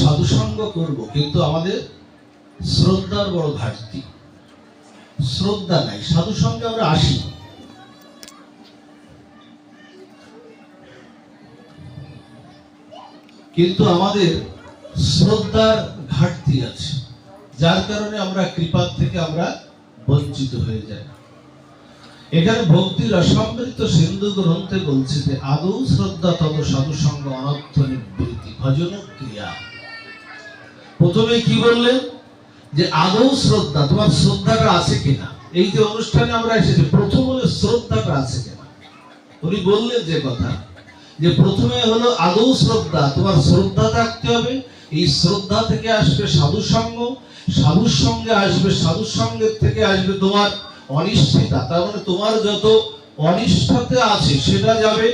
সাধুসঙ্গ করব, কিন্তু আমাদের শ্রদ্ধার বড় ঘাটতি। শ্রদ্ধা নাই, সাধুসঙ্গে আমরা আসি। কিন্তু আমাদের শ্রদ্ধার ঘাটতি আছে, যার কারণে আমরা কৃপার থেকে আমরা বঞ্চিত হয়ে যাই। এখানে ভক্তি রসামৃত সিন্ধু গ্রন্থে বলছে যে, আদৌ শ্রদ্ধা তত সাধু সঙ্গ অনর্থ নিবৃত্তি, ভজন ক্রিয়া। প্রথমে কি বললেন যে আদৌ শ্রদ্ধা, তোমার শ্রদ্ধাটা আছে কিনা? এই যে অনুষ্ঠানে আমরা এসেছি, প্রথম হলো শ্রদ্ধাটা আছে কিনা? উনি বললেন যে কথা, যে প্রথমে হলো আদৌ শ্রদ্ধা, তোমার শ্রদ্ধা থাকতে হবে। এই শ্রদ্ধা থেকে আসবে সাধু সঙ্গ সাধুর সঙ্গে আসবে, সাধুর সঙ্গের থেকে আসবে তোমার অনিশ্চিতা তার মানে তোমার যত অনিষ্ঠাতে আছে, সেটা যাবে।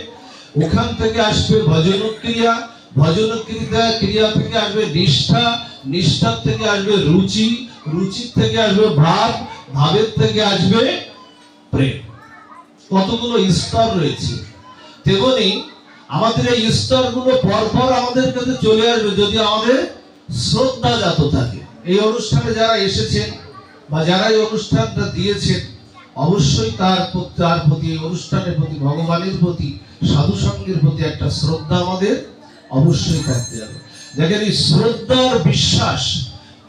ওখান থেকে আসবে ভজন ক্রিয়া ভজন ক্রিয়া ক্রিয়া থেকে আসবে নিষ্ঠা নিষ্ঠার থেকে আসবে রুচি, রুচির থেকে আসবে ভাব, ভাবের থেকে আসবে প্রেম। কতগুলো স্তর রয়েছে। তেমনি আমাদের এই স্তরগুলো পরপর আমাদের কাছে চলে আসবে যদি আমাদের শ্রদ্ধা জাত থাকে। এই অনুষ্ঠানে যারা এসেছেন বা যারা এই অনুষ্ঠানটা দিয়েছেন, অবশ্যই তার তার প্রতি অনুষ্ঠানের প্রতি, ভগবানের প্রতি সাধু সঙ্গের প্রতি একটা শ্রদ্ধা আমাদের অবশ্যই থাকতে হবে। দেখেন এই শ্রদ্ধার বিশ্বাস,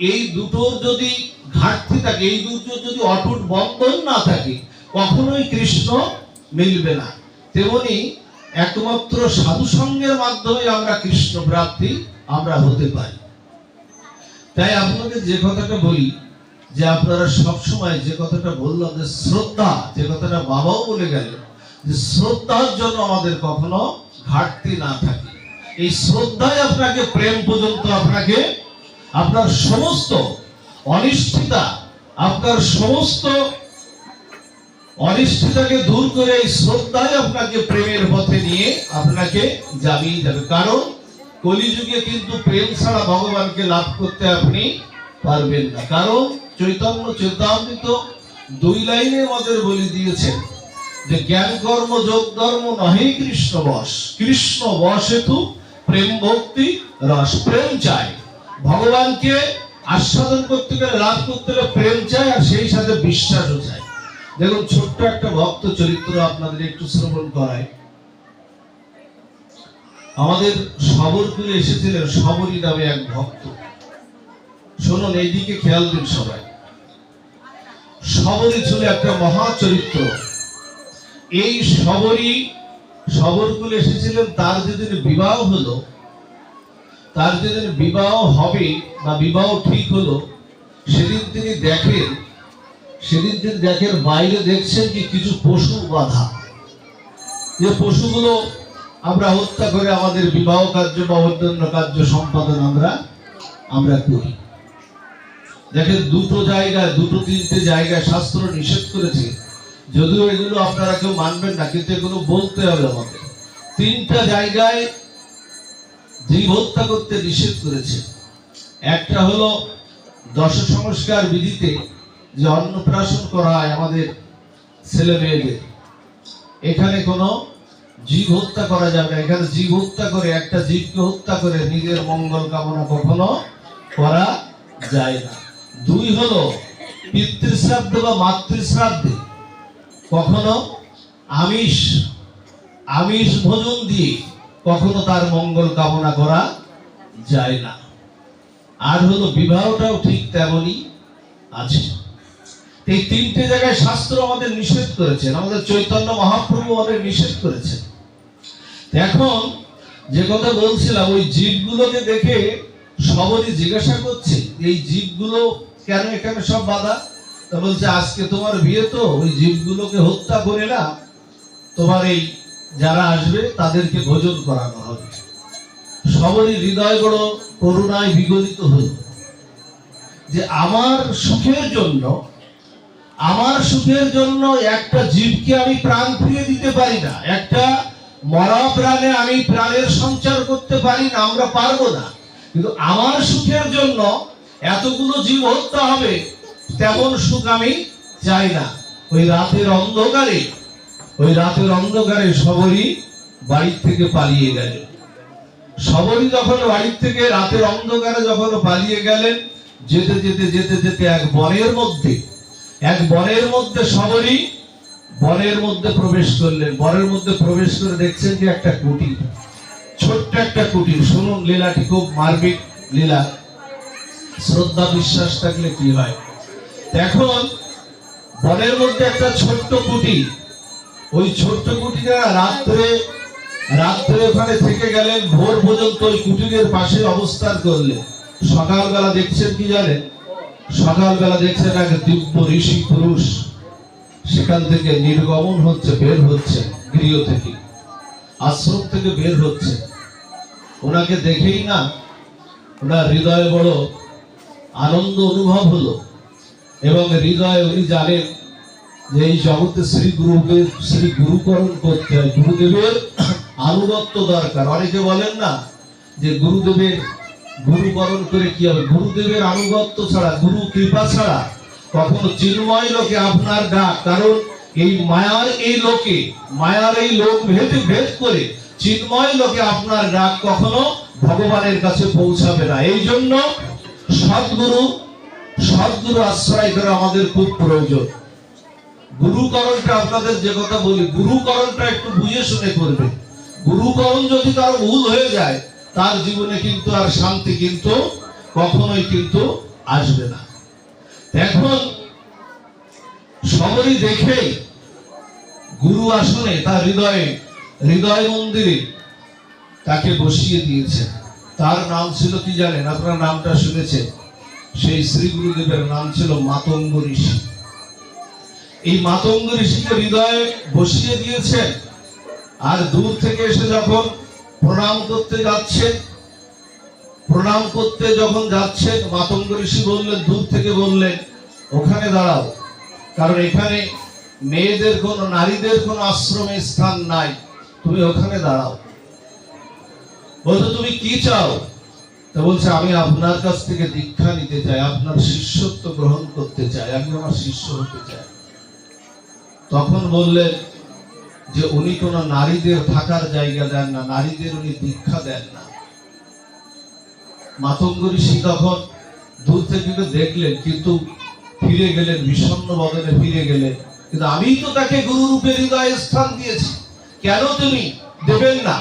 এই দুটোর যদি ঘাটতি থাকে, এই দুটোর যদি অটুট বন্ধন না থাকে, কখনোই কৃষ্ণ মিলবে না। তেমনি একমাত্র সাধু সঙ্গের মাধ্যমে আমরা কৃষ্ণ প্রাপ্তি আমরা হতে পারি। তাই আপনাদের যে কথাটা বলি, যে আপনারা সব সময় যে কথাটা বললাম যে শ্রদ্ধা, যে কথাটা বাবাও বলে গেল যে শ্রদ্ধার জন্য আমাদের কখনো ঘাটতি না থাকে। এই শ্রদ্ধায় আপনাকে, প্রেম পর্যন্ত আপনাকে, আপনার সমস্ত অনিষ্ঠিতা আপনার সমস্ত অনিষ্ঠিতাকে দূর করে এই শ্রদ্ধায় আপনাকে প্রেমের পথে নিয়ে আপনাকে যাবেই যাবে। কারণ কলিযুগে কিন্তু প্রেম ছাড়া ভগবানকে লাভ করতে আপনি পারবেন না। কারণ চৈতন্য চৈতামৃত দুই লাইনে আমাদের বলে দিয়েছেন যে জ্ঞান কর্ম যোগ ধর্ম নহে কৃষ্ণ বশ কৃষ্ণ বশ হেতু প্রেম ভক্তি, রস প্রেম চাই। ভগবানকে আস্বাদন করতে গেলে লাভ করতে গেলে প্রেম চাই আর সেই সাথে বিশ্বাসও চাই। দেখুন, ছোট্ট একটা ভক্ত চরিত্র আপনাদের একটু শ্রবণ করায় আমাদের সবরপুরে এসেছিলেন সবরী নামে এক ভক্ত। শুনুন, এইদিকে খেয়াল দিন সবাই। সবরী ছিল একটা মহা চরিত্র এই সবরী সবরকুলে এসেছিলেন, তার যেদিন বিবাহ হলো, তার যেদিন বিবাহ হবে বা বিবাহ ঠিক হলো, সেদিন তিনি দেখেন, সেদিন তিনি দেখেন বাইরে দেখছেন কি কিছু পশু বাধা। যে পশুগুলো আমরা হত্যা করে আমাদের বিবাহ কার্য বা অন্যান্য কার্য সম্পাদন আমরা আমরা করি। দেখেন দুটো জায়গায়, দুটো তিনটে জায়গায় শাস্ত্র নিষেধ করেছে যদিও এগুলো আপনারা কেউ মানবেন না, কিন্তু এগুলো বলতে হবে আমাদের তিনটা জায়গায় জীব হত্যা করতে নিষেধ করেছে। একটা হলো দশ সংস্কার বিধিতে যে অন্নপ্রাশন করা হয় আমাদের ছেলে মেয়েদের। এখানে কোনো জীব হত্যা করা যাবে না। এখানে জীব হত্যা করে, একটা জীবকে হত্যা করে নিজের মঙ্গল কামনা কখনো করা যায় না। দুই হলো পিতৃশ্রাদ্ধ বা মাতৃশ্রাদ্ধে কখনো আমিষ আমিষ ভোজন দিয়ে কখনো তার মঙ্গল কামনা করা যায় না। আর হলো বিবাহটাও ঠিক তেমনই আছে। এই তিনটে জায়গায় শাস্ত্র আমাদের নিষেধ করেছেন, আমাদের চৈতন্য মহাপ্রভু আমাদের নিষেধ করেছেন। এখন যে কথা বলছিলাম, ওই জীবগুলোকে দেখে সবরই জিজ্ঞাসা করছে, এই জীবগুলো কেন এখানে সব বাধা? তা বলছে, আজকে তোমার বিয়ে তো, ওই জীবগুলোকে হত্যা করে না, তোমার এই যারা আসবে তাদেরকে ভোজন করানো হবে। সবরই হৃদয় বড় করুণায় বিগলিত হল। যে আমার সুখের জন্য, আমার সুখের জন্য একটা জীবকে আমি প্রাণ ফিরিয়ে দিতে পারি না, একটা মরা প্রাণে আমি প্রাণের সঞ্চার করতে পারি না, আমরা পারব না। কিন্তু আমার সুখের জন্য এতগুলো জীব হত্যা হবে তেমন সুখ আমি চাই না। ওই রাতের অন্ধকারে, ওই রাতের অন্ধকারে সবরই বাড়ির থেকে পালিয়ে গেল সবরই যখন বাড়ির থেকে রাতের অন্ধকারে যখন পালিয়ে গেলেন, যেতে যেতে যেতে যেতে এক বনের মধ্যে, এক বনের মধ্যে সবরই বনের মধ্যে প্রবেশ করলেন। বনের মধ্যে প্রবেশ করে দেখছেন যে একটা কুটির, ছোট্ট একটা কুটির। শুনুন, লীলাটি খুব মার্মিক লীলা। শ্রদ্ধা, বিশ্বাস থাকলে কি হয়? এখন বনের মধ্যে একটা ছোট্ট কুটি। ওই ছোট্ট কুটিটা রাত্রে রাত্রে ওখানে থেকে গেলেন, ভোর পর্যন্ত ওই কুটিরের পাশে অবস্থান করলেন। সকালবেলা দেখছেন কি জানেন? সকালবেলা দেখছেন এক দিব্য ঋষি পুরুষ। সেখান থেকে নির্গমন হচ্ছে, বের হচ্ছে, গৃহ থেকে। আশ্রম থেকে বের হচ্ছে। ওনাকে দেখেই না, ওনার হৃদয়ে বড় আনন্দ অনুভব হলো। এবং হৃদয়ে উনি জানেন যে এই জগতে শ্রী গুরুদেব শ্রী গুরুকরণ করতে হয়, গুরুদেবের আনুগত্য দরকার। অনেকে বলেন না যে গুরুদেবের গুরুকরণ করে কি হবে? গুরুদেবের আনুগত্য ছাড়া, গুরু কৃপা ছাড়া কখনো চিন্ময় লোকে আপনার ডাক। কারণ এই মায়ার এই লোকে, মায়ার এই লোক ভেদ ভেদ করে চিন্ময় লোকে আপনার ডাক কখনো ভগবানের কাছে পৌঁছাবে না। এই জন্য সদ্গুরু সদ্গুরু আশ্রয় করা আমাদের খুব প্রয়োজন। গুরুকরণটা আপনাদের যে কথা বলি, গুরুকরণটা একটু বুঝে শুনে করবে গুরুকরণ যদি কারও ভুল হয়ে যায়, তার জীবনে কিন্তু আর শান্তি কিন্তু কখনোই কিন্তু আসবে না। এখন সবরই দেখেই গুরু আসনে তার হৃদয়ে, হৃদয় মন্দিরে তাকে বসিয়ে দিয়েছেন। তার নাম ছিল কি জানেন? আপনার নামটা শুনেছেন? সেই শ্রী গুরুদেবের নাম ছিল মাতঙ্গ ঋষি। এই মাতঙ্গ ঋষিকে হৃদয়ে বসিয়ে দিয়েছেন আর দূর থেকে এসে যখন প্রণাম করতে যাচ্ছে, প্রণাম করতে যখন যাচ্ছেন মাতঙ্গ ঋষি বললেন, দূর থেকে বললেন, ওখানে দাঁড়াও, কারণ এখানে মেয়েদের কোন, নারীদের কোন আশ্রমে স্থান নাই। তুমি ওখানে দাঁড়াও। বলতো তুমি কি চাও? বলছে, আমি আপনার কাছ থেকে দীক্ষা নিতে চাই, আপনার শিষ্যত্ব গ্রহণ করতে চাই, আমি আমার শিষ্য হতে চাই। তখন বললেন যে, উনি কোন নারীদের থাকার জায়গা দেন না, নারীদের উনি দীক্ষা দেন না। তখন দূর থেকে দেখলেন, কিন্তু ফিরে গেলেন, বিষণ্ণ বদনে ফিরে গেলেন। কিন্তু আমি তো তাকে গুরু হৃদয়ে স্থান দিয়েছি। কেন তুমি দেবেন না?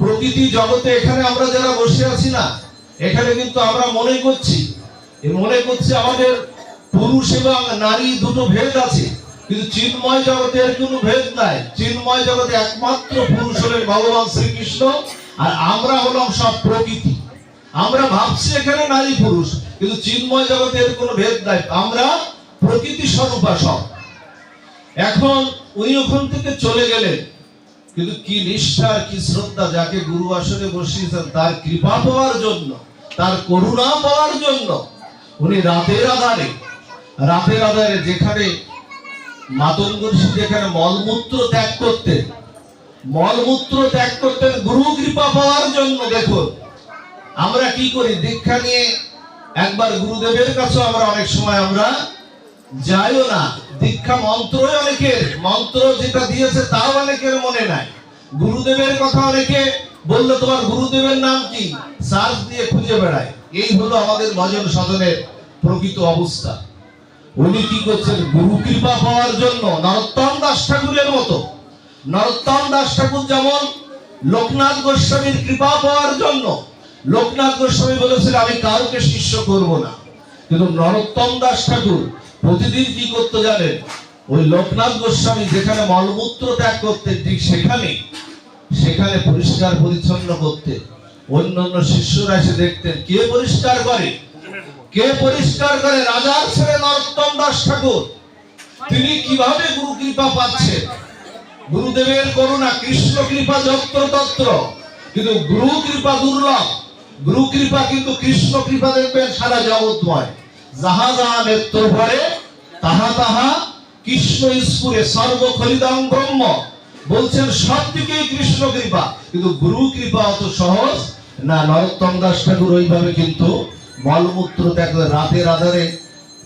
প্রকৃতি জগতে এখানে আমরা যারা বসে আছি না এখানে কিন্তু আমরা মনে করছি মনে করছি আমাদের পুরুষ এবং নারী দুটো ভেদ আছে, কিন্তু চিন্ময় জগতে এর কোনো ভেদ নাই। চিন্ময় জগতে একমাত্র পুরুষ হলেন ভগবান শ্রীকৃষ্ণ, আর আমরা হলাম সব প্রকৃতি। আমরা ভাবছি এখানে নারী পুরুষ, কিন্তু চিন্ময় জগতে এর কোনো ভেদ নাই। আমরা প্রকৃতি স্বরূপা সব। এখন উনি ওখান থেকে চলে গেলেন। কিন্তু কি নিষ্ঠা, কি শ্রদ্ধা যাকে গুরু আসনে বসিয়েছেন, তার কৃপা পাওয়ার জন্য, তার করুণা পাওয়ার জন্য, উনি রাতের আধারে রাতের আধারে যেখানে মাতঙ্গ ঋষি যেখানে মলমূত্র ত্যাগ করতেন, মলমূত্র ত্যাগ করতেন, গুরু কৃপা পাওয়ার জন্য দেখুন, আমরা কি করি? দীক্ষা নিয়ে একবার গুরুদেবের কাছে আমরা অনেক সময় আমরা যাইও না। দীক্ষা মন্ত্রই অনেকের, মন্ত্র যেটা দিয়েছে তাও অনেকের মনে নাই। গুরুদেবের কথা অনেকে বললে, তোমার গুরুদেবের নাম কি? সার্চ দিয়ে খুঁজে বেড়ায়। এই হলো আমাদের ভজন সাধনের প্রকৃত অবস্থা। উনি কি করছেন? গুরু কৃপা পাওয়ার জন্য নরোত্তম দাস ঠাকুরের মতো, নরোত্তম দাস ঠাকুর যেমন লোকনাথ গোস্বামীর কৃপা পাওয়ার জন্য, লোকনাথ গোস্বামী বলেছিল আমি কাউকে শিষ্য করব না। কিন্তু নরোত্তম দাস ঠাকুর প্রতিদিন কি করতে জানেন? ওই লোকনাথ গোস্বামী যেখানে মলমূত্র ত্যাগ করতেন ঠিক সেখানে সেখানে পরিষ্কার পরিচ্ছন্ন করতে। অন্য অন্য শিষ্যরা এসে দেখতেন, কে পরিষ্কার করে? কে পরিষ্কার করে? রাজার ছেলে নরোত্তম দাস ঠাকুর। তিনি কীভাবে গুরু কৃপা পাচ্ছেন? গুরুদেবের করুণা, কৃষ্ণ কৃপা, যত্র তত্র। কিন্তু গুরু কৃপা দুর্লভ। গুরু কৃপা কিন্তু কৃষ্ণ কৃপা দেখবেন সারা জগৎময়। যাহা যাহা নেত্র ভরে তাহা তাহা কৃষ্ণ স্ফুরে সর্ব খলিদাম ব্রহ্ম। বলছেন সব দিকেই কৃষ্ণ কৃপা। কিন্তু গুরু কৃপা অত সহজ না, নরোত্তম দাস ঠাকুর ওইভাবে কিন্তু মলমূত্র ত্যাগ রাতের আধারে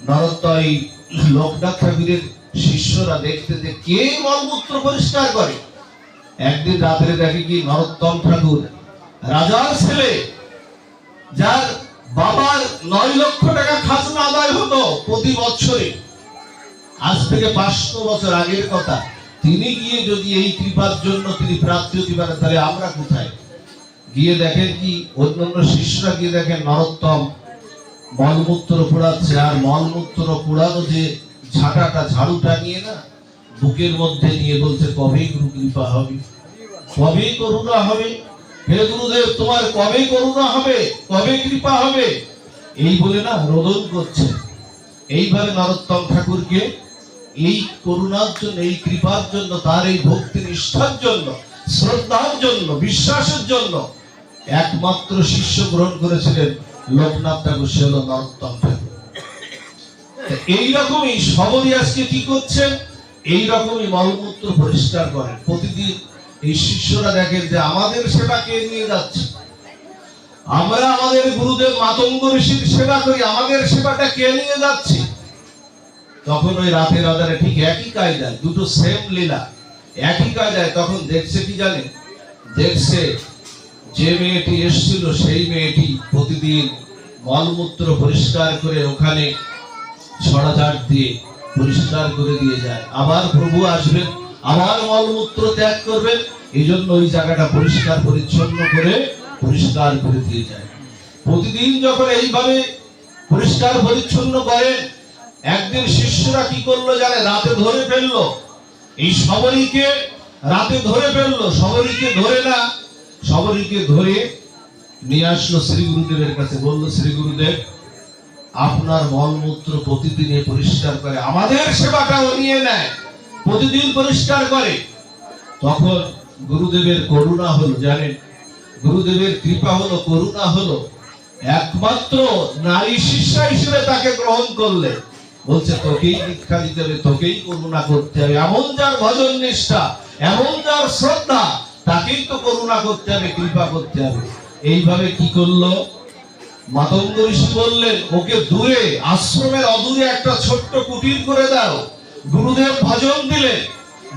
নরোত্তম এই লোকনাথ ঠাকুরের শিষ্যরা দেখতে যে কে মলমূত্র পরিষ্কার করে? একদিন রাত্রে দেখে কি নরোত্তম ঠাকুর, রাজার ছেলে, যার বাবার নয় লক্ষ টাকা খাজনা আদায় হতো প্রতি বছরে। আজ থেকে পাঁচশো বছর আগের কথা। তিনি গিয়ে যদি এই কৃপার জন্য তিনি প্রাপ্তি হতে পারেন, তাহলে আমরা কোথায়? গিয়ে দেখেন কি, অন্যান্য শিষ্যরা গিয়ে দেখেন, নরোত্তম মলমূত্র পোড়াচ্ছে। আর মলমূত্র পোড়ানো যে ঝাঁটাটা, ঝাড়ুটা নিয়ে না, বুকের মধ্যে নিয়ে বলছে, কবে গুরু কৃপা হবে? কবে করুণা হবে? হে গুরুদেব, তোমার কবে করুণা হবে? কবে কৃপা হবে? এই বলে না রোদন করছে। এইভাবে নরোত্তম ঠাকুরকে এই করুণার জন্য, এই কৃপার জন্য, তার এই ভক্তি নিষ্ঠার জন্য, শ্রদ্ধার জন্য, বিশ্বাসের জন্য একমাত্র শিষ্য গ্রহণ করেছিলেন লোকনাথ ঠাকুর, সে হলো নরোত্তম ঠাকুর। এইরকমই সবরই আজকে কি করছেন এইরকমই মলমূত্র পরিষ্কার করেন। প্রতিদিন এই শিষ্যরা দেখেন যে আমাদের সেবা কে নিয়ে যাচ্ছে? আমরা আমাদের গুরুদেব মাতঙ্গ ঋষির সেবা করি, আমাদের সেবাটা কে নিয়ে যাচ্ছে? তখন ওই রাতের আধারে ঠিক একই কায়দায়, দুটো সেম লীলা, একই কায়দায় তখন দেখছে কি জানে দেখছে যে মেয়েটি এসেছিল, সেই মেয়েটি প্রতিদিন মলমূত্র পরিষ্কার করে ওখানে ছড়াঝাট দিয়ে পরিষ্কার করে দিয়ে যায়। আবার প্রভু আসবেন। আবার মলমূত্র ত্যাগ করবেন এই জন্য ওই জায়গাটা পরিষ্কার পরিচ্ছন্ন করে পরিষ্কার করে দিয়ে যায়। প্রতিদিন যখন এইভাবে পরিষ্কার পরিচ্ছন্ন করেন একদিন শিষ্যরা কি করল জানে রাতে ধরে ফেলল। এই সবরীকে রাতে ধরে ফেলল। সবরীকে ধরে না সবরীকে ধরে নিয়ে আসলো শ্রী গুরুদেবের কাছে। বলল, শ্রী গুরুদেব, আপনার মলমূত্র প্রতিদিনে পরিষ্কার করে, আমাদের সেবাটাও নিয়ে নেয়। প্রতিদিন পরিষ্কার করে। তখন গুরুদেবের করুণা হলো, জানেন? গুরুদেবের কৃপা হলো, করুণা হলো। একমাত্র নারী শিষ্যা হিসেবে তাকে গ্রহণ করলে। বলছে, তোকেই দীক্ষা দিতে হবে, তোকেই করুণা করতে হবে। এমন যার ভজন নিষ্ঠা, এমন যার শ্রদ্ধা তাকেই তো করুণা করতে হবে, কৃপা করতে হবে। এইভাবে কি করল? মাতঙ্গ ঋষি বললেন, ওকে দূরে, আশ্রমের অদূরে একটা ছোট্ট কুটির করে দাও। গুরুদেব ভজন দিলেন।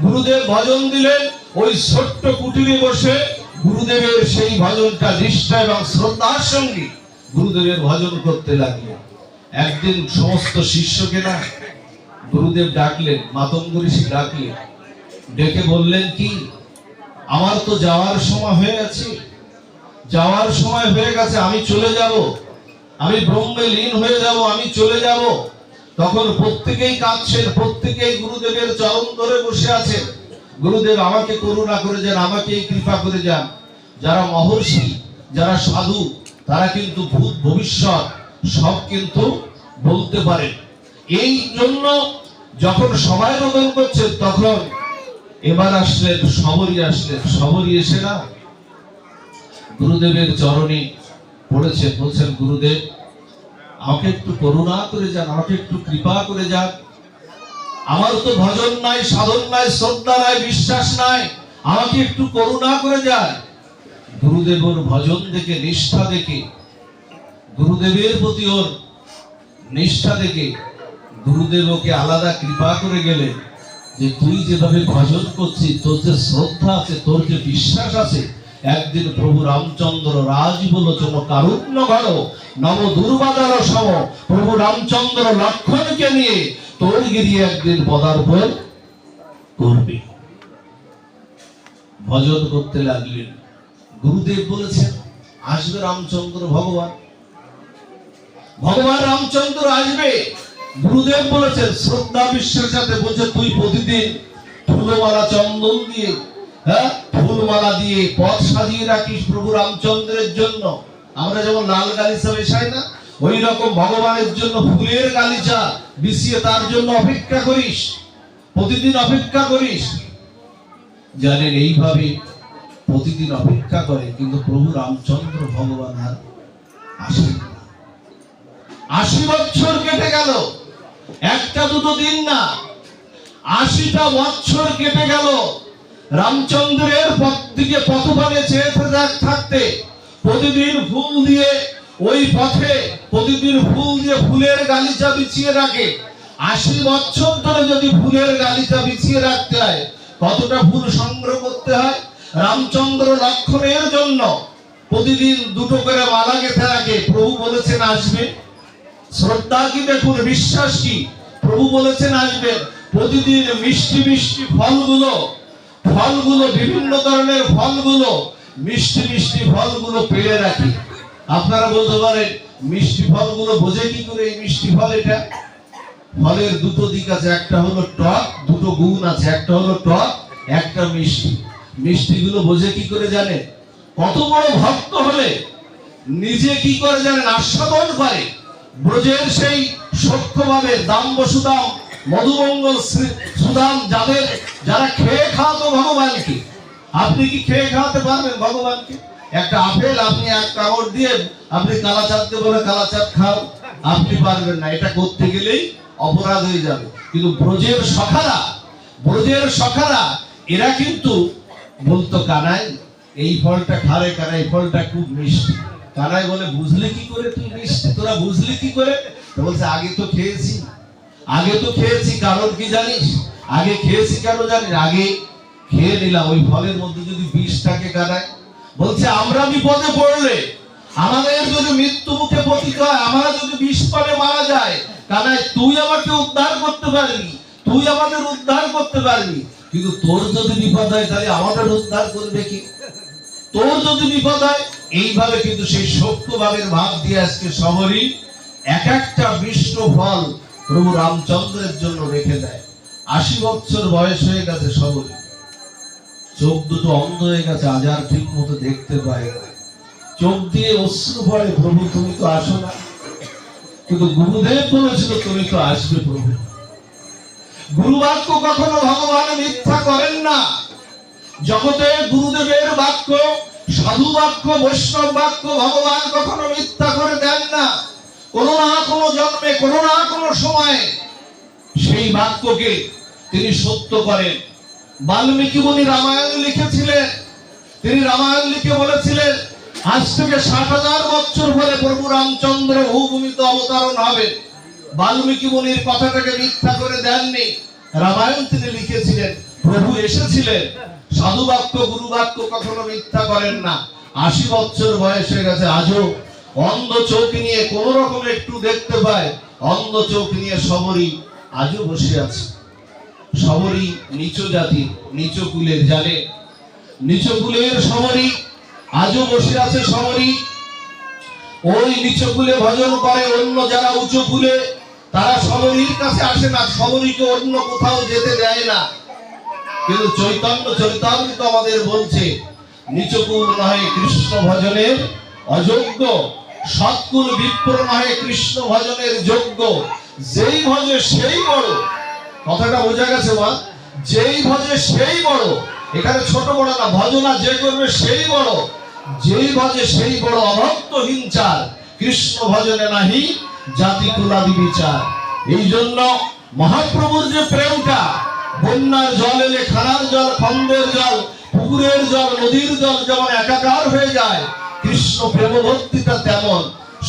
গুরুদেব ভজন দিলেন, ওই ছোট্ট কুটিরে বসে গুরুদেবের সেই ভজনটা নিষ্ঠা এবং শ্রদ্ধার সঙ্গে গুরুদেবের ভজন করতে লাগল। একদিন সমস্ত শিষ্যকে না গুরুদেব ডাকলেন মাতঙ্গ ঋষি ডাকলেন, ডেকে বললেন, কি, আমার তো যাওয়ার সময় হয়ে গেছে। যাওয়ার সময় হয়ে গেছে, আমি চলে যাব। আমি ব্রহ্মে লীন হয়ে যাব, আমি চলে যাব। তখন প্রত্যেকেই কাঁদছেন, প্রত্যেকেই গুরুদেবের চরণ ধরে বসে আছেন। গুরুদেব আমাকে করুণা করে যান, আমাকে কৃপা করে যান। যারা মহর্ষি, যারা সাধু, তারা কিন্তু ভূত ভবিষ্যৎ, সব কিন্তু বলতে পারেন। এই জন্য যখন সবাই রোদন করছে, তখন এবার আসলেন, সবরই আসলেন, সবরই এসে না। গুরুদেবের চরণে পড়েছে বলছেন, গুরুদেব আমাকে একটু করুণা করে যান, আমাকে একটু কৃপা করে যান। আমার তো ভজন নাই, সাধন নাই, শ্রদ্ধা নাই, বিশ্বাস নাই। আমাকে একটু করুণা করে যান। গুরুদেবর ভজন দেখে, নিষ্ঠা দেখে, গুরুদেবের প্রতি ওর নিষ্ঠা দেখে গুরুদেব ওকে আলাদা কৃপা করে গেলে যে, তুই যেভাবে ভজন করছিস, তোর যে শ্রদ্ধা আছে, তোর যে বিশ্বাস আছে একদিন প্রভু রামচন্দ্র রাজীবলোচন কারুণ্য ঘর নব দুর্বাদার সম প্রভু রামচন্দ্র লক্ষণকে নিয়ে তোর গিরিয়ে একদিন পদার্পণ করবে। ভজন করতে লাগলেন। গুরুদেব বলেছেন, আসবে রামচন্দ্র ভগবান। ভগবান রামচন্দ্র আসবে। গুরুদেব বলেছেন, শ্রদ্ধা বিশ্বের সাথে বলছে তুই প্রতিদিন ফুলমালা চন্দন দিয়ে হ্যাঁ? ফুলমালা দিয়ে পথ সাজিয়ে রাখিস প্রভু রামচন্দ্রের জন্য। আমরা যেমন লাল গালিচা মেশাই না ওই রকম ভগবানের জন্য ফুলের গালিচা বিছিয়ে তার জন্য অপেক্ষা করিস, প্রতিদিন অপেক্ষা করিস। জানেন এইভাবে প্রতিদিন অপেক্ষা করে, কিন্তু প্রভু রামচন্দ্র ভগবান আর আসেন আশি বছর কেটে গেল, একটা দুটো দিন না, আশিটা বছর কেটে গেল। রামচন্দ্রের পথ দিকে পথপানে চেয়ে থাক- থাকতে, প্রতিদিন ফুল দিয়ে ওই পথে, প্রতিদিন ফুল দিয়ে ফুলের গালিচা বিছিয়ে রাখে। আশি বছর ধরে যদি ফুলের গালিচা বিছিয়ে রাখতে হয়, কতটা ফুল সংগ্রহ করতে হয়? রামচন্দ্র লক্ষণের জন্য প্রতিদিন দুটো করে মালা গেঁথে রাখে। প্রভু বলেছেন, আসবে। শ্রদ্ধা কি দেখুন, বিশ্বাস কি? প্রভু বলেছেন আসবেন প্রতিদিন মিষ্টি মিষ্টি ফলগুলো ফলগুলো বিভিন্ন ধরনের ফলগুলো, মিষ্টি মিষ্টি ফলগুলো পেড়ে রাখি। আপনারা বলতে পারেন, মিষ্টি ফলগুলো বোঝে কি করে এই মিষ্টি ফল এটা? ফলের দুটো দিক আছে, একটা হলো টক, দুটো গুণ আছে, একটা হলো টক, একটা মিষ্টি। মিষ্টিগুলো বোঝে কি করে জানে কত বড় ভক্ত হলে নিজে কি করে জানেন, আস্বাদন করে? ব্রজের সেই সক্ষভাবে দাম বসুদাম মধুমঙ্গল সুদাম যাদের, যারা খেয়ে খাওয়াতো ভগবানকে। আপনি কি খেয়ে খাওয়াতে পারবেন ভগবানকে? একটা আপেল, আপনি এক কামড় দিয়ে আপনি কালাচাঁদকে বলে কালাচাঁদ খাও আপনি পারবেন না, এটা করতে গেলেই অপরাধ হয়ে যাবে। কিন্তু ব্রজের সখারা ব্রজের সখারা, এরা কিন্তু বলতো কানাই, এই ফলটা খারে কানাই, এই ফলটা খুব মিষ্টি। কানাই বলে, বুঝলি কি করে তুই মিষ্টি? তোরা বুঝলি কি করে? বলছে, আগে তো খেয়েছি। আগে তো খেয়েছি কারণ কি জানিস? আগে খেয়েছি কেন জানিস? আগে খেয়ে নিলাম, ওই ফলের মধ্যে যদি বিষ থাকে বলছে, আমরা বিপদে পড়লে আমাদের যদি মৃত্যু মুখে পতিত হয়, আমরা যদি বিষ পালে মারা যায় কানাই তুই আমাকে উদ্ধার করতে পারবি, তুই আমাদের উদ্ধার করতে পারবি। কিন্তু তোর যদি বিপদ হয়, তাহলে আমাদের উদ্ধার করবে কি? তোর যদি বিপদ হয়, এইভাবে কিন্তু সেই সত্য ভাবের ভাব দিয়ে আজকে শহরই এক একটা বিষ্ণু ফল প্রভু রামচন্দ্রের জন্য রেখে দেয়। আশি বছর বয়স হয়ে গেছে শহরে চোখ দুটো অন্ধ হয়ে গেছে, আজ আর ঠিক মতো দেখতে পায় না। চোখ দিয়ে অশ্রু পড়ে, প্রভু, তুমি তো আসো না। কিন্তু গুরুদেব বলেছিল, তুমি তো আসবে প্রভু। গুরু বাক্য কখনো ভগবান মিথ্যা করেন না। জগতে গুরুদেবের বাক্য সাধু বাক্য বৈষ্ণব বাক্য ভগবান কখনো মিথ্যা করে দেন না। কোনো না কোনো জন্মে, কোনো না কোনো সময়ে সেই বাক্যকে তিনি সত্য করেন। বাল্মীকি মুনি রামায়ণ লিখেছিলেন। তিনি রামায়ণ লিখে বলেছিলেন, আজ থেকে ষাট হাজার বছর পরে প্রভু রামচন্দ্র ভূভূমিতে অবতরণ হবে। বাল্মীকি মুনির কথাটাকে মিথ্যা করে দেননি। রামায়ণ তিনি লিখেছিলেন, প্রভু এসেছিলেন। সাধু বাক্য গুরু বাক্য কখনো মিথ্যা করেন না। আশি বছর বয়স হয়ে গেছে, আজও অন্ধ চোখ নিয়ে কোন রকম একটু দেখতে পায়, অন্ধ চোখ নিয়ে সবরই আজও বসে আছে। সবরই নিচু জাতি নিচু কুলের জানে নিচু কুলের সবরই আজও বসে আছে সবরই ওই নিচু কুলে ভজন করে অন্য যারা উঁচু কুলে, তারা সবরীর কাছে আসে না সবরীকে অন্য কোথাও যেতে দেয় না। কিন্তু চৈতন্য চরিতামৃত আমাদের বলছে নিচকুল নহে কৃষ্ণ ভজনের অযোগ্য। সৎকুল বিপ্র নহে কৃষ্ণ ভজনের যোগ্য। যেই ভজে সেই বড়। কথাটা বোঝা গেছে, মা? যেই ভজে সেই বড়। এখানে ছোট বড় না ভজনা যে করবে সেই বড়। যেই ভজে সেই বড় অভক্ত হিংচার কৃষ্ণ ভজনে নাহি জাতি কুলাদি বিচার। এই জন্য মহাপ্রভুর যে প্রেমটা, বন্যার জল এলে খানার জল খন্দের জল, পুকুরের জল, নদীর জল যেমন একাকার হয়ে যায় কৃষ্ণ প্রেম তেমন,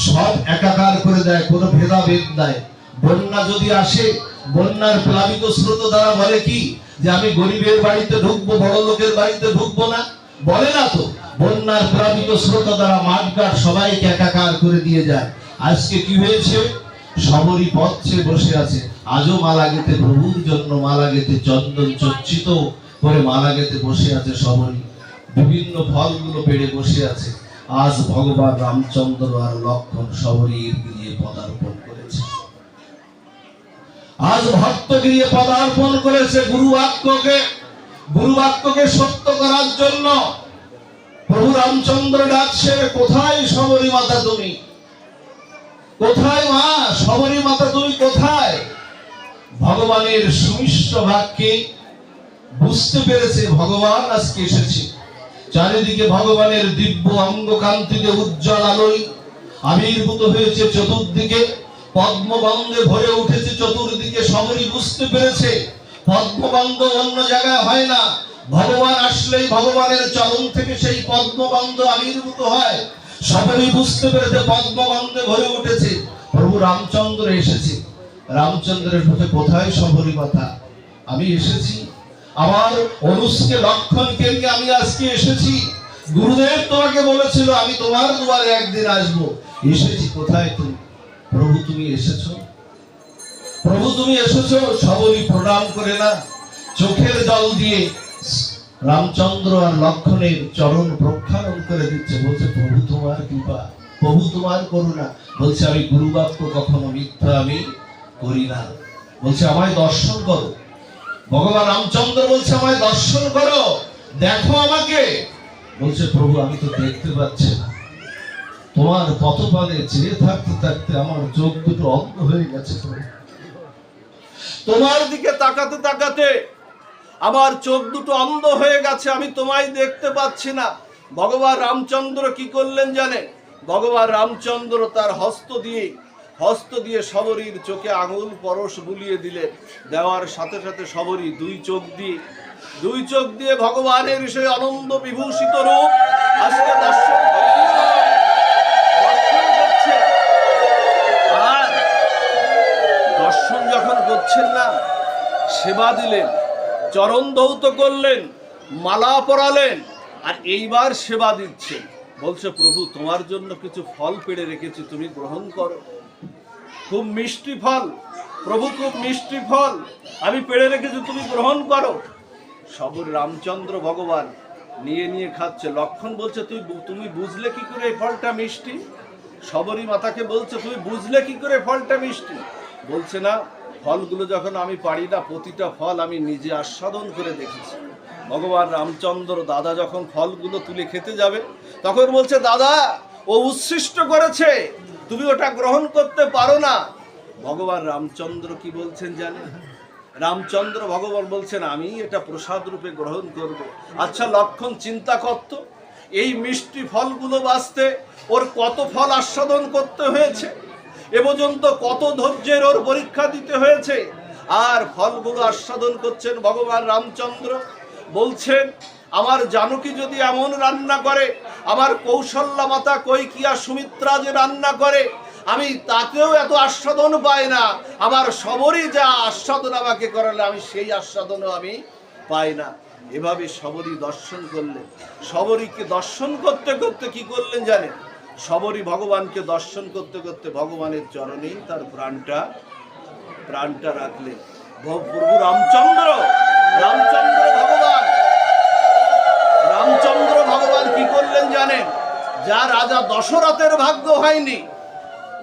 সব একাকার করে দেয়, কোনো ভেদাভেদ নাই। বন্যা যদি আসে, বন্যার প্লাবিত স্রোত দ্বারা বলে কি? যে আমি গরিবের বাড়িতে ঢুকবো, বড় লোকের বাড়িতে ঢুকবো না? বলে না তো। বন্যার প্লাবিত স্রোত দ্বারা মাঠঘাট সবাইকে একাকার করে দিয়ে যায়। আজকে কি হয়েছে? সবরই পথে বসে আছে। আজও মালা গেতে প্রভুর জন্য মালা গেতে চন্দন চর্চিত করে মালা গেতে বসে আছে সবরই বিভিন্ন ফলগুলো পেড়ে বসে আছে। আজ ভগবান রামচন্দ্র আর লক্ষণ সবরীর গিয়ে পদার্পণ করেছে। আজ ভক্ত গিয়ে পদার্পণ করেছে গুরু বাক্যকে। গুরু বাক্যকে সত্য করার জন্য প্রভু রামচন্দ্র ডাকছে কোথায় সবরী মাতা তুমি? কোথায় মা? সবরী মাতা তুমি কোথায়? ভগবানের সুমিষ্ট বাক্যে বুঝতে পেরেছে, ভগবান আজকে এসেছে। চারিদিকে ভগবানের দিব্য অঙ্গ কান্তিতে উজ্জ্বল আলোয় আবির্ভূত হয়েছে চতুর্দিকে। পদ্মবন্ধে ভরে উঠেছে চতুর্দিকে সবরই বুঝতে পেরেছে পদ্মবন্ধ অন্য জায়গায় হয় না। ভগবান আসলেই ভগবানের চরণ থেকে সেই পদ্মবন্ধ আবির্ভূত হয়। সবারই বুঝতে পেরেছে পদ্মবন্ধে ভরে উঠেছে। প্রভু রামচন্দ্র এসেছে। রামচন্দ্রের মুখে কোথায় সবরী কথা? আমি এসেছি। আমার অনুষ্কে লক্ষণকে নিয়ে আমি আজকে এসেছি। গুরুদেব তোমাকে বলেছিল, আমি তোমার দুয়ারে একদিন আসব। এসেছি কোথায় তুমি? প্রভু, তুমি এসেছ? প্রভু, তুমি এসেছ? সবরই প্রণাম করে না চোখের জল দিয়ে রামচন্দ্র আর লক্ষণের চরণ প্রক্ষালন করে দিচ্ছে। বলছে, প্রভু, তোমার কৃপা, প্রভু, তোমার করুণা। বলছে, আমি গুরু বাক্য কখনো মিথ্যা আমি করি না। বলছে, আমায় দর্শন করো। ভগবান রামচন্দ্র বলছে আমায় দর্শন করো, দেখো আমাকে। বলছে, প্রভু, আমি তো দেখতে পাচ্ছি না। তোমার পথপালে চেয়ে থাকতে থাকতে আমার চোখ দুটো অন্ধ হয়ে গেছে তোমার দিকে তাকাতে তাকাতে আমার চোখ দুটো অন্ধ হয়ে গেছে, আমি তোমায় দেখতে পাচ্ছি না। ভগবান রামচন্দ্র কি করলেন জানে ভগবান রামচন্দ্র তার হস্ত দিয়ে হস্ত দিয়ে সবরীর চোখে আঙুল পরশ বুলিয়ে দিলেন দেওয়ার সাথে সাথে সবরী দুই চোখ দিয়ে, দুই চোখ দিয়ে ভগবানের সেই আনন্দ বিভূষিত রূপ আজকে দর্শন দর্শন যখন করছেন না, সেবা দিলেন, চরণ ধৌত করলেন, মালা পরালেন, আর এইবার সেবা দিচ্ছেন। বলছে, প্রভু, তোমার জন্য কিছু ফল পেড়ে রেখেছি, তুমি গ্রহণ করো। খুব মিষ্টি ফল। প্রভু, খুব মিষ্টি ফল। আমি পেড়ে রেখেছি, তুমি গ্রহণ করো। সবর রামচন্দ্র ভগবান নিয়ে নিয়ে খাচ্ছে। লক্ষণ বলছে, তুই তুমি বুঝলে কি করে এই ফলটা মিষ্টি? সবরী মাতাকে বলছে তুমি বুঝলে কি করে ফলটা মিষ্টি? বলছে, না, ফলগুলো যখন আমি পারি না, প্রতিটা ফল আমি নিজে আস্বাদন করে দেখেছি। ভগবান রামচন্দ্র দাদা যখন ফলগুলো তুলে খেতে যাবে, তখন বলছে, দাদা, ও উচ্ছিষ্ট করেছে। তুমি ওটা গ্রহণ করতে পারো না। ভগবান রামচন্দ্র কি বলছেন জানেন রামচন্দ্র ভগবান বলছেন, আমি এটা প্রসাদ রূপে গ্রহণ করব। আচ্ছা লক্ষণ, চিন্তা করত এই মিষ্টি ফলগুলো বাঁচতে ওর কত ফল আস্বাদন করতে হয়েছে? এ পর্যন্ত কত ধৈর্যের ওর পরীক্ষা দিতে হয়েছে? আর ফলগুলো আস্বাদন করছেন ভগবান রামচন্দ্র। বলছেন আমার জানকী যদি এমন রান্না করে, আমার কৌশল্যা মাতা কৈকিয়া সুমিত্রা যে রান্না করে, আমি তাতেও এত আস্বাদন পাই না, আমার সবরই যা আস্বাদন আমাকে করালে, আমি সেই আস্বাদনও আমি পাই না। এভাবে সবরই দর্শন করলেন সবরীকে দর্শন করতে করতে কি করলেন জানেন? সবরই ভগবানকে দর্শন করতে করতে ভগবানের চরণেই তার প্রাণটা প্রাণটা রাখলেন। প্রভু রামচন্দ্র রামচন্দ্র ভগবান রামচন্দ্র ভগবান কি করলেন জানেন যা রাজা দশরথের ভাগ্য হয়নি।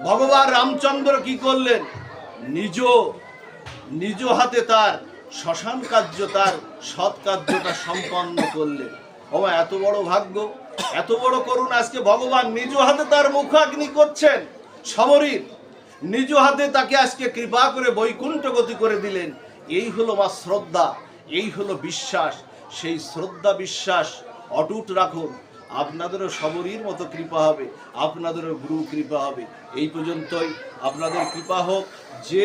ভগবান রামচন্দ্র কি করলেন? নিজ নিজ হাতে তার শ্মশান কার্য, তার সৎ কার্যটা সম্পন্ন করলেন। বাবা, এত বড় ভাগ্য, এত বড় করুন আজকে ভগবান নিজ হাতে তার মুখাগ্নি করছেন। সমরীর, নিজ হাতে তাকে আজকে কৃপা করে বৈকুণ্ঠ গতি করে দিলেন। এই হলো মা শ্রদ্ধা, এই হলো বিশ্বাস। সেই শ্রদ্ধা, বিশ্বাস অটুট রাখুন। আপনাদেরও সবরীর মতো কৃপা হবে, আপনাদেরও গুরু কৃপা হবে। এই পর্যন্তই। আপনাদের কৃপা হোক, যে